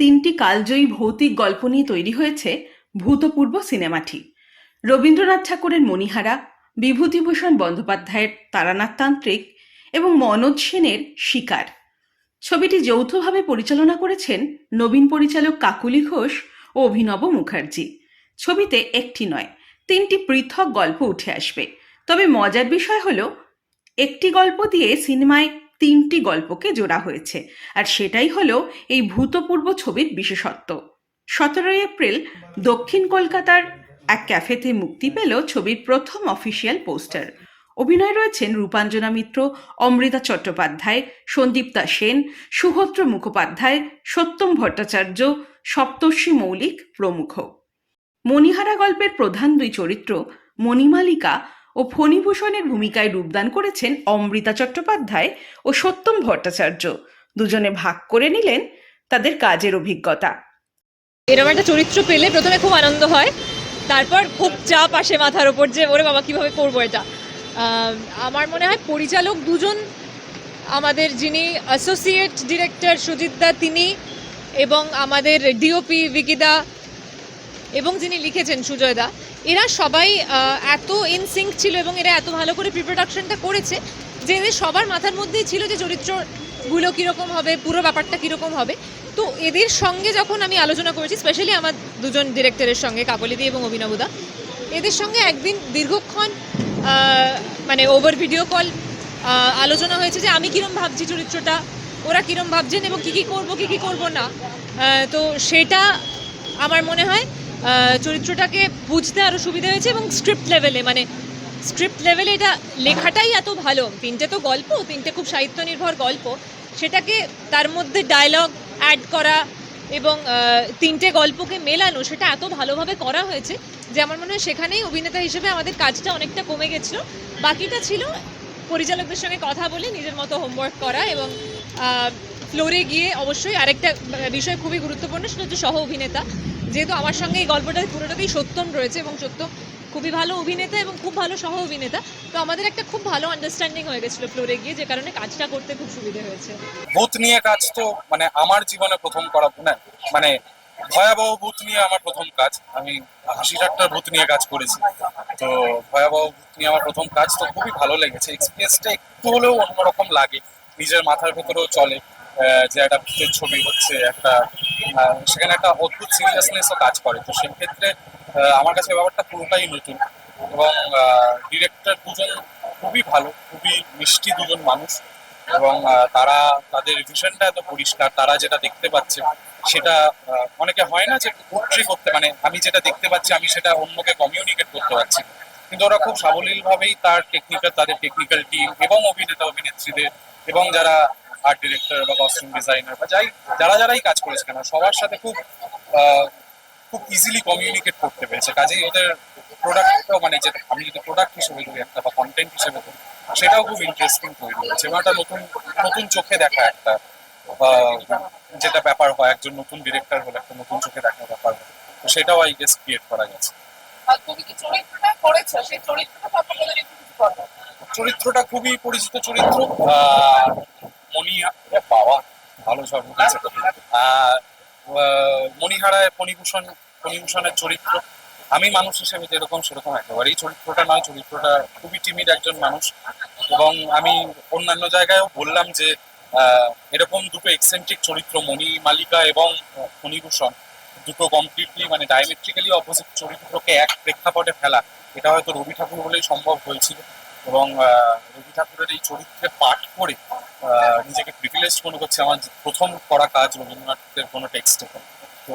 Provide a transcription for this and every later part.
তিনটি কালজয়ী ভৌতিক গল্প নিয়ে তৈরি হয়েছে ভূতপূর্ব সিনেমাটি। রবীন্দ্রনাথ ঠাকুরের মণিহারা, বিভূতিভূষণ বন্দ্যোপাধ্যায়ের তারানাথ তান্ত্রিক এবং মনোজ সেনের শিকার। ছবিটি যৌথভাবে পরিচালনা করেছেন নবীন পরিচালক কাকুলি ঘোষ ও অভিনব মুখার্জি। ছবিতে একটি নয়, তিনটি পৃথক গল্প উঠে আসবে। তবে মজার বিষয় হলো, একটি গল্প দিয়ে সিনেমায় তিনটি গল্পকে জোড়া হয়েছে। আর সেটাই হলো এই ভূতপূর্ব ছবির বিশেষত্ব। সতেরোই এপ্রিল দক্ষিণ কলকাতার এক ক্যাফেতে মুক্তি পেল ছবির প্রথম অফিসিয়াল পোস্টার। অভিনয় রয়েছেন রূপাঞ্জনা মিত্র, অমৃতা চট্টোপাধ্যায় সন্দীপ্তা সেন সুহত্র মুখোপাধ্যায়, সত্যম ভট্টাচার্য, সপ্তর্ষি মৌলিক প্রমুখ। মণিহারা গল্পের প্রধান দুই চরিত্র মণিমালিকা ও ফণিভূষণের ভূমিকায় রূপদান করেছেন অমৃতা চট্টোপাধ্যায় ও সত্যম ভট্টাচার্য। দুজনে ভাগ করে নিলেন তাদের কাজের অভিজ্ঞতা। এরকম একটা চরিত্র পেলে প্রথমে খুব আনন্দ হয়, তারপর খুব চাপ আসে মাথার ওপর যে, ওরে বাবা, কীভাবে করব এটা? আমার মনে হয় পরিচালক দুজন, আমাদের যিনি অ্যাসোসিয়েট ডিরেক্টর সুজিত দা, তিনি এবং আমাদের ডিওপি বিকিদা এবং যিনি লিখেছেন সুজয় দা এরা সবাই এত ইন সিঙ্ক ছিল এবং এরা এত ভালো করে প্রি প্রোডাকশনটা করেছে যে এদের সবার মাথার মধ্যেই ছিল যে চরিত্রগুলো কীরকম হবে, পুরো ব্যাপারটা কীরকম হবে। তো এদের সঙ্গে যখন আমি আলোচনা করেছি স্পেশালি আমার দুজন ডিরেক্টরের সঙ্গে, কাকলিদি এবং অভিনবদা, এদের সঙ্গে একদিন দীর্ঘক্ষণ মানে ওভার ভিডিও কল আলোচনা হয়েছে যে আমি কীরম ভাবছি চরিত্রটা, ওরা কীরম ভাবছেন এবং কী কী করব, কী কী করব না। তো সেটা আমার মনে হয় চরিত্রটাকে বুঝতে আরও সুবিধা হয়েছে এবং স্ক্রিপ্ট লেভেলে মানে স্ক্রিপ্ট লেভেলে এটা লেখাটাই এত ভালো। তিনটে তো গল্প, তিনটে খুব সাহিত্য নির্ভর গল্প। সেটাকে তার মধ্যে ডায়লগ অ্যাড করা এবং তিনটে গল্পকে মেলানো, সেটা এত ভালোভাবে করা হয়েছে যে আমার মনে হয় সেখানেই অভিনেতা হিসেবে আমাদের কাজটা অনেকটা কমে গেছিল। বাকিটা ছিল পরিচালকদের সঙ্গে কথা বলে নিজের মতো হোমওয়ার্ক করা এবং ফ্লোরে গিয়ে অবশ্যই আরেকটা বিষয় খুবই গুরুত্বপূর্ণ, সেটা হচ্ছে সহ অভিনেতা যেহেতু আমার সঙ্গে এই গল্পটা পুরোটাতেই সত্যম রয়েছে এবং সত্যম খুবই ভালো অভিনেতা এবং খুব ভালো সহ অভিনেতা, তো আমাদের একটা খুব ভালো আন্ডারস্ট্যান্ডিং হয়ে গেছিল ফ্লোরে গিয়ে, যে কারণে কাজটা করতে খুব সুবিধে হয়েছে। ভূত নিয়ে কাজ তো মানে আমার জীবনে প্রথম করা না মানে ভয়াবহ ভূত নিয়ে আমার প্রথম কাজ। আমি হাসি ঠাট্টার ভূত নিয়ে কাজ করেছি। তো ভয়াবহ ভূত নিয়ে আমার প্রথম কাজ তো খুবই ভালো লেগেছে। এক্সপিরিয়েন্সটা একটু হলেও অন্যরকম লাগে। নিজের মাথার ভেতরেও চলে। যে একটা ভূতের ছবি হচ্ছে, একটা সেখানে একটা অদ্ভুত সিরিয়াসনেসও কাজ করে। তো সেক্ষেত্রে আমার কাছে ব্যাপারটা পুরোটাই নতুন এবং ডিরেক্টর দুজন খুবই ভালো, খুবই মিষ্টি দুজন মানুষ এবং তারা, তাদের ভিশনটা এত পরিষ্কার, তারা যেটা দেখতে পাচ্ছে সেটা অনেকে হয় না যে পোট্রি করতে মানে আমি যেটা দেখতে পাচ্ছি, আমি সেটা অন্যকে কমিউনিকেট করতে পারছি কিন্তু ওরা খুব সাবলীল ভাবেই তার টেকনিক্যাল তাদের টেকনিক্যাল টিম এবং অভিনেতা, অভিনেত্রীদের এবং যারা আর্ট ডিরেক্টর বা কস্টিউম ডিজাইনার বা যাই যারা যারাই কাজ করেছে কেন সবার সাথে খুব খুব ইজিলি কমিউনিকেট করতে পেরেছে। কাজেই ওদের প্রোডাক্টটাও মানে যেটা আমি যদি প্রোডাক্ট হিসেবে ধরি একটা বা কন্টেন্ট হিসেবে ধরি সেটাও খুব ইন্টারেস্টিং তৈরি হয়েছে। এবং একটা নতুন নতুন চোখে দেখা একটা যেটা ব্যাপার হয় একজন নতুন ডিরেক্টর হলে একটা নতুন চোখে দেখার ব্যাপার হয়। তো সেটাও আই গেস ক্রিয়েট করা গেছে। চরিত্রটা খুবই পরিচিত চরিত্র। আহ, মণিহা এ বাবা ভালো মণিহারায় ফণিভূষণ ফণিভূষণের চরিত্র। আমি মানুষ হিসেবে যেরকম সেরকম একেবারেই চরিত্রটা নয় চরিত্রটা খুবই টিমিড একজন মানুষ। এবং আমি অন্যান্য জায়গায়ও বললাম যে এরকম দুটো এক্সেন্ট্রিক চরিত্র মণি মালিকা এবং ফণিভূষণ দুটো কমপ্লিটলি মানে ডায়ামেট্রিক্যালি অপোজিট চরিত্রকে এক প্রেক্ষাপটে ফেলা এটা হয়তো রবি ঠাকুর বলেই সম্ভব হয়েছিল। এবং রবি ঠাকুরের এই চরিত্রে পাঠ করে নিজেকে প্রিভিলেজ মনে করছে আমার প্রথম করা কাজ রবীন্দ্রনাথের কোনো টেক্সটে তো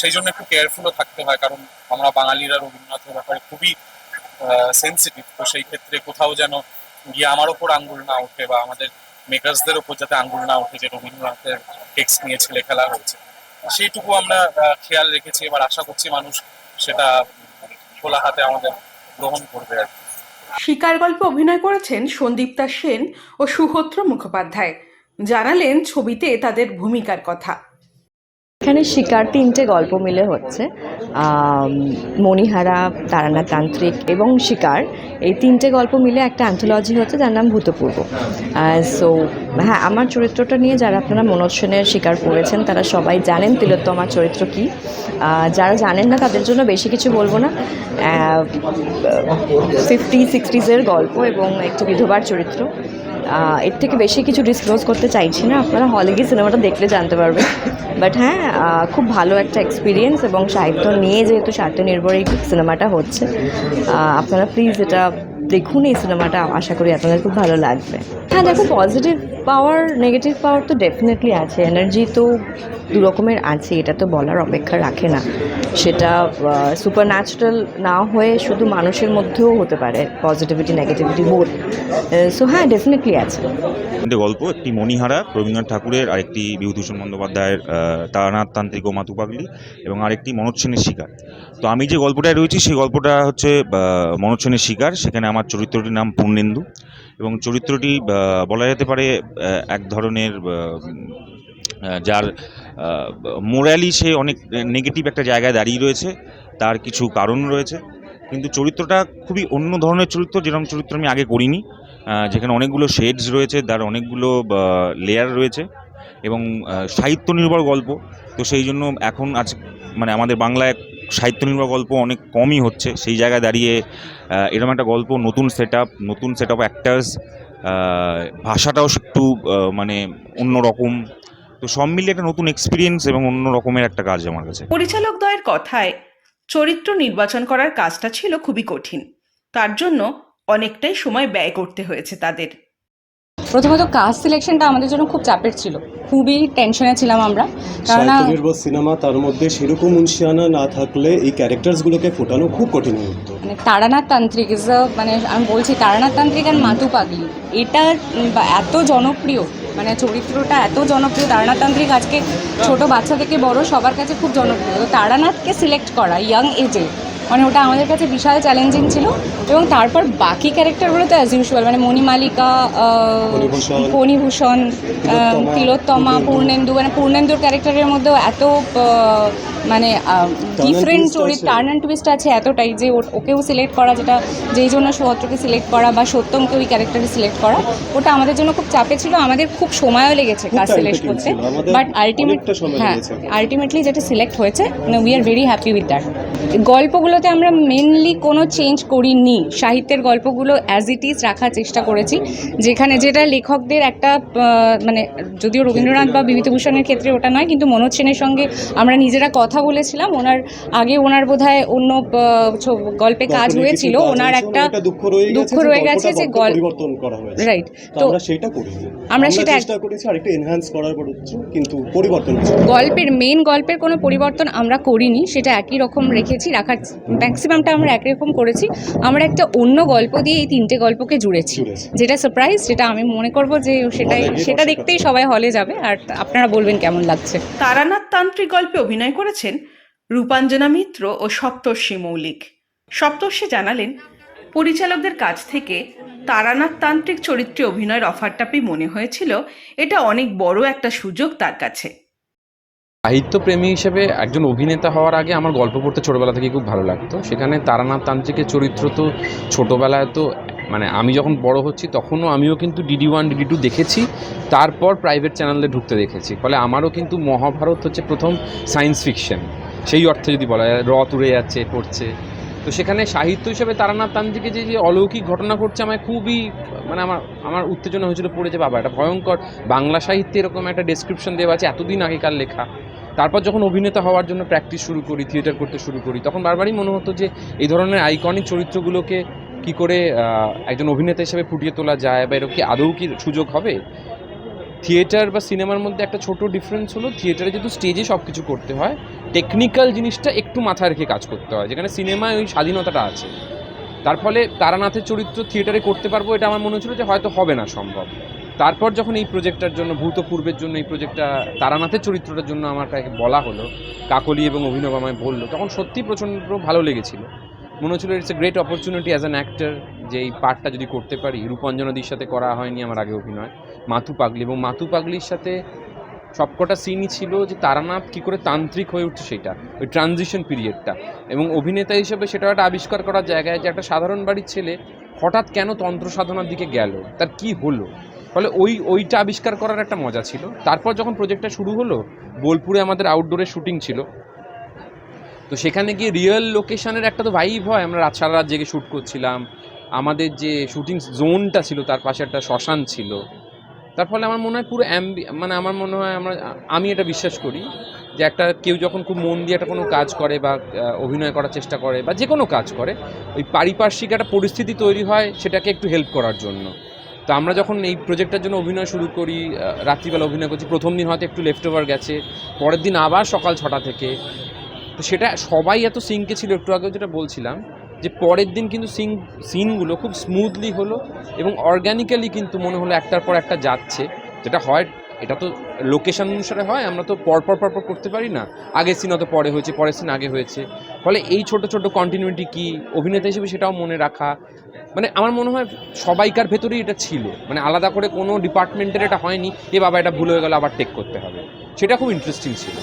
সেই জন্য একটু কেয়ারফুলও থাকতে হয়, কারণ আমরা বাঙালিরা রবীন্দ্রনাথের ব্যাপারে খুবই সেন্সিটিভ তো সেই ক্ষেত্রে কোথাও যেন গিয়ে আমার ওপর আঙ্গুল না ওঠে বা আমাদের মেকার্সদের ওপর যাতে আঙ্গুল না ওঠে যে রবীন্দ্রনাথের টেক্সট নিয়ে ছেলে খেলা হয়েছে। সেইটুকু আমরা খেয়াল রেখেছি। এবার আশা করছি মানুষ সেটা খোলা হাতে আমাদের গ্রহণ করবে আর কি। শিকার গল্পে অভিনয় করেছেন সন্দীপ্তা সেন ও সুহত্র মুখোপাধ্যায়। জানালেন ছবিতে তাদের ভূমিকার কথা। এখানে শিকার তিনটে গল্প মিলে হচ্ছে। মণিহারা, তারানাথ তান্ত্রিক এবং শিকার। এই তিনটে গল্প মিলে একটা অ্যান্থোলজি হচ্ছে যার নাম ভূতপূর্ব। সো হ্যাঁ আমার চরিত্রটা নিয়ে যারা আপনারা মনোজ সেনের শিকার পড়েছেন তারা সবাই জানেন তিলোত্তমার চরিত্র কী। যারা জানেন না, তাদের জন্য বেশি কিছু বলব না। ফিফটি সিক্সটিজের গল্প এবং একটু বিধবার চরিত্র। এর থেকে বেশি কিছু ডিসক্লোজ করতে চাইছি না। আপনারা হলে গিয়ে সিনেমাটা দেখলে জানতে পারবেন। বাট হ্যাঁ খুব ভালো একটা এক্সপিরিয়েন্স এবং সাহিত্য নিয়ে যেহেতু সাহিত্য নির্ভর এই সিনেমাটা হচ্ছে আপনারা প্লিজ এটা দেখুন এই সিনেমাটা, আশা করি আপনাদের খুব ভালো লাগবে। হ্যাঁ দেখো পজিটিভ পাওয়ার নেগেটিভ পাওয়ার তো ডেফিনেটলি আছে। এনার্জি তো দু রকমের আছে, এটা তো বলার অপেক্ষা রাখে না। সেটা সুপার ন্যাচারাল না হয়ে শুধু মানুষের মধ্যেও হতে পারে পজিটিভিটি নেগেটিভিটি বোধ সো হ্যাঁ ডেফিনেটলি আছে। গল্প, একটি মণিহারা, রবীন্দ্রনাথ ঠাকুরের আরেকটি বিভূতিভূষণ বন্দ্যোপাধ্যায়ের তারানাথ তান্ত্রিক ও মাতু পাগলি এবং আরেকটি মনোজ সেনের শিকার। তো আমি যে গল্পটায় রয়েছি, সেই গল্পটা হচ্ছে সেনের শিকার। সেখানে আমার চরিত্রটির নাম পূর্ণেন্দু এবং চরিত্রটি বলা যেতে পারে এক ধরনের যার মোরালি সে অনেক নেগেটিভ একটা জায়গায় দাঁড়িয়ে রয়েছে, তার কিছু কারণ রয়েছে। কিন্তু চরিত্রটা খুবই অন্য ধরনের চরিত্র, যেরকম চরিত্র আমি আগে করিনি যেখানে অনেকগুলো শেডস রয়েছে, তার অনেকগুলো লেয়ার রয়েছে এবং সাহিত্য নির্ভর গল্প। তো সেই জন্য এখন আজ মানে আমাদের বাংলায় সাহিত্য নির্ভর গল্প অনেক কমই হচ্ছে। সেই জায়গায় দাঁড়িয়ে এরকম একটা গল্প, নতুন সেট নতুন সেট আপ অ্যাক্টার্স ভাষাটাও একটু মানে অন্যরকম তো সব মিলিয়ে একটা নতুন এক্সপিরিয়েন্স এবং অন্য রকমের একটা কাজ আমার কাছে। পরিচালক দ্বয়ের কথায়, চরিত্র নির্বাচন করার কাজটা ছিল খুবই কঠিন। তার জন্য অনেকটাই সময় ব্যয় করতে হয়েছে তাদের। প্রথমত কাস্ট সিলেকশনটা আমাদের জন্য খুব চাপের ছিল। খুবই টেনশনে ছিলাম আমরা। কেননা সিনেমা তার মধ্যে সেরকম মুন্সিয়ানা না থাকলে এই ক্যারেক্টার্সগুলোকে ফোটানো খুব কঠিন হয়ে উঠতো মানে তারানাথ তান্ত্রিক ইজ মানে আমি বলছি তারানাথ তান্ত্রিক আর মাতু পাগলি। এটা এত জনপ্রিয় মানে চরিত্রটা এত জনপ্রিয় তারানাথ তান্ত্রিক আজকে ছোট বাচ্চা থেকে বড় সবার কাছে খুব জনপ্রিয়। তো তারানাথকে সিলেক্ট করা ইয়াং এজে মানে ওটা আমাদের কাছে বিশাল চ্যালেঞ্জিং ছিল এবং তারপর বাকি ক্যারেক্টারগুলো তো অ্যাজ ইউজুয়াল মানে মণিমালিকা ফণিভূষণ, তিলোত্তমা, পূর্ণেন্দু। মানে পূর্ণেন্দুর ক্যারেক্টারের মধ্যেও এত মানে ডিফারেন্ট চরিত্র টার্ন অ্যান্ড টুইস্ট আছে এতটাই যে ও- ওকেও সিলেক্ট করা যেটা যেই জন্য সুভদ্রকে সিলেক্ট করা বা সত্যমকে ওই ক্যারেক্টারে সিলেক্ট করা ওটা আমাদের জন্য খুব চাপে ছিল আমাদের খুব সময়ও লেগেছে কাজ সিলেক্ট করতে বাট আলটিমেট হ্যাঁ। আলটিমেটলি যেটা সিলেক্ট হয়েছে মানে we are very happy with that গল্পগুলোতে আমরা মেনলি কোনো চেঞ্জ করিনি। সাহিত্যের গল্পগুলো অ্যাজ ইট ইজ রাখার চেষ্টা করেছি। যেখানে যেটা লেখকদের একটা মানে যদিও রবীন্দ্রনাথ বা বিভূতিভূষণের ক্ষেত্রে ওটা নয় কিন্তু মনোজ সেনের সঙ্গে আমরা নিজেরা কথা বলেছিলাম। ওনার আগে ওনার বোধহয় অন্য গল্পে কাজ হয়েছিল। ওনার একটা দুঃখ রয়ে গেছে যে গল্পটা গল- পরিবর্তন করা হয়েছে। রাইট তো সেটা আমরা সেটা চেষ্টা করেছি আরেকটু এনহ্যান্স করার করছি কিন্তু পরিবর্তন গল্পের মেন গল্পের কোনো পরিবর্তন আমরা করিনি সেটা একই রকম রেখেছি রাখার ম্যাক্সিমামটা আমরা একই রকম করেছি। আমরা একটা অন্য গল্প দিয়ে এই তিনটে গল্পকে জুড়েছি। জুড়েছি। যেটা সারপ্রাইজ যেটা আমি মনে করব যে সেটাই সেটা দেখতেই সবাই হলে যাবে। আর আপনারা বলবেন কেমন লাগছে। তারানাথ তান্ত্রিক গল্পে অভিনয় করেছেন রূপাঞ্জনা মিত্র ও সপ্তর্ষি মৌলিক। সপ্তর্ষি জানালেন পরিচালকদের কাছ থেকে তারানাথ তান্ত্রিক চরিত্রে অভিনয়ের অফারটা পেয়ে মনে হয়েছিল। এটা অনেক বড় একটা সুযোগ তার কাছে। সাহিত্যপ্রেমী হিসেবে একজন অভিনেতা হওয়ার আগে আমার গল্প পড়তে ছোটোবেলা থেকে খুব ভালো লাগতো। সেখানে তারানাথ তান্ত্রিকের চরিত্র তো ছোটোবেলায় তো মানে আমি যখন বড় হচ্ছি তখনও আমিও কিন্তু ডিডি ওয়ান ডিডি টু দেখেছি। তারপর প্রাইভেট চ্যানেলে ঢুকতে দেখেছি। ফলে আমারও কিন্তু মহাভারত হচ্ছে প্রথম সায়েন্স ফিকশন। সেই অর্থে যদি বলা যায়, রথ উড়ে যাচ্ছে, পড়ছে। তো সেখানে সাহিত্য হিসেবে তারানাথ তান্ত্রিকে যে যে অলৌকিক ঘটনা ঘটছে আমায় খুবই মানে আমার আমার উত্তেজনা হয়েছিল পড়ে যে বাবা এটা ভয়ঙ্কর বাংলা সাহিত্যে এরকম একটা ডেসক্রিপশন দেওয়া আছে, এতদিন আগেকার লেখা। তারপর যখন অভিনেতা হওয়ার জন্য প্র্যাকটিস শুরু করি থিয়েটার করতে শুরু করি, তখন বারবারই মনে হতো যে এই ধরনের আইকনিক চরিত্রগুলোকে কি করে একজন অভিনেতা হিসেবে ফুটিয়ে তোলা যায় বা এরকম কি আদৌ কি সুযোগ হবে? থিয়েটার বা সিনেমার মধ্যে একটা ছোট ডিফারেন্স হলো থিয়েটারে যেহেতু স্টেজে সব কিছু করতে হয় টেকনিক্যাল জিনিসটা একটু মাথায় রেখে কাজ করতে হয়। যেখানে সিনেমায় ওই স্বাধীনতাটা আছে। তার ফলে তারানাথের চরিত্র থিয়েটারে করতে পারব এটা আমার মনে হচ্ছিল যে হয়তো হবে না সম্ভব। তারপর যখন এই প্রজেক্টটার জন্য, ভূতপূর্বের জন্য এই প্রজেক্টটা তারানাথের চরিত্রটার জন্য আমার কাছে বলা হলো, কাকলি এবং অভিনব আমায় বলল, তখন সত্যি প্রচণ্ড ভালো লেগেছিল। মনে হচ্ছিল it's a great opportunity as an actor যে এই পার্টটা যদি করতে পারি। রূপঞ্জনাদির সাথে করা হয়নি আমার আগে অভিনয়। মাথু পাগলি এবং মাথু পাগলির সাথে সবকটা সিনই ছিল যে তারানাথ কী করে তান্ত্রিক হয়ে উঠছে সেটা, ওই ট্রানজিশন পিরিয়ডটা এবং অভিনেতা হিসেবে সেটা একটা আবিষ্কার করার জায়গায় যে একটা সাধারণ বাড়ির ছেলে হঠাৎ কেন তন্ত্র সাধনার দিকে গেল, তার কি হলো? ফলে ওই, ওইটা আবিষ্কার করার একটা মজা ছিল। তারপর যখন প্রজেক্টটা শুরু হলো, বোলপুরে আমাদের আউটডোরে শুটিং ছিল। তো সেখানে গিয়ে রিয়েল লোকেশনের একটা তো ভাইব হয়, আমরা রাত সারা রাত জেগে শ্যুট করছিলাম। আমাদের যে শুটিং জোনটা ছিল, তার পাশে একটা শ্মশান ছিল। তার ফলে আমার মনে হয় পুরো অ্যাম্বি মানে আমার মনে হয় আমরা, আমি এটা বিশ্বাস করি যে একটা কেউ যখন খুব মন দিয়ে একটা কোনো কাজ করে বা অভিনয় করার চেষ্টা করে বা যে কোনো কাজ করে, ওই পারিপার্শ্বিক একটা পরিস্থিতি তৈরি হয় সেটাকে একটু হেল্প করার জন্য। তো আমরা যখন এই প্রজেক্টটার জন্য অভিনয় শুরু করি রাত্রিবেলা অভিনয় করছি, প্রথম দিন হয়তো একটু লেফট ওভার গেছে, পরের দিন আবার সকাল ছটা থেকে। তো সেটা সবাই এত সিঙ্কে ছিল, একটু আগেও যেটা বলছিলাম যে পরের দিন কিন্তু সিং সিনগুলো খুব স্মুথলি হলো এবং অর্গ্যানিক্যালি কিন্তু মনে হলো একটার পর একটা যাচ্ছে। যেটা হয়, এটা তো লোকেশন অনুসারে হয়, আমরা তো পরপর পরপর করতে পারি না। আগের সিন হয়তো পরে হয়েছে, পরের সিন আগে হয়েছে। ফলে এই ছোট ছোট কন্টিনিউটি কি অভিনেতা হিসেবে সেটাও মনে রাখা মানে আমার মনে হয় সবাইকার ভেতরেই এটা ছিল। মানে আলাদা করে কোনো ডিপার্টমেন্টের এটা হয়নি, এ বাবা এটা ভুল হয়ে গেল, আবার টেক করতে হবে। সেটা খুব ইন্টারেস্টিং ছিল।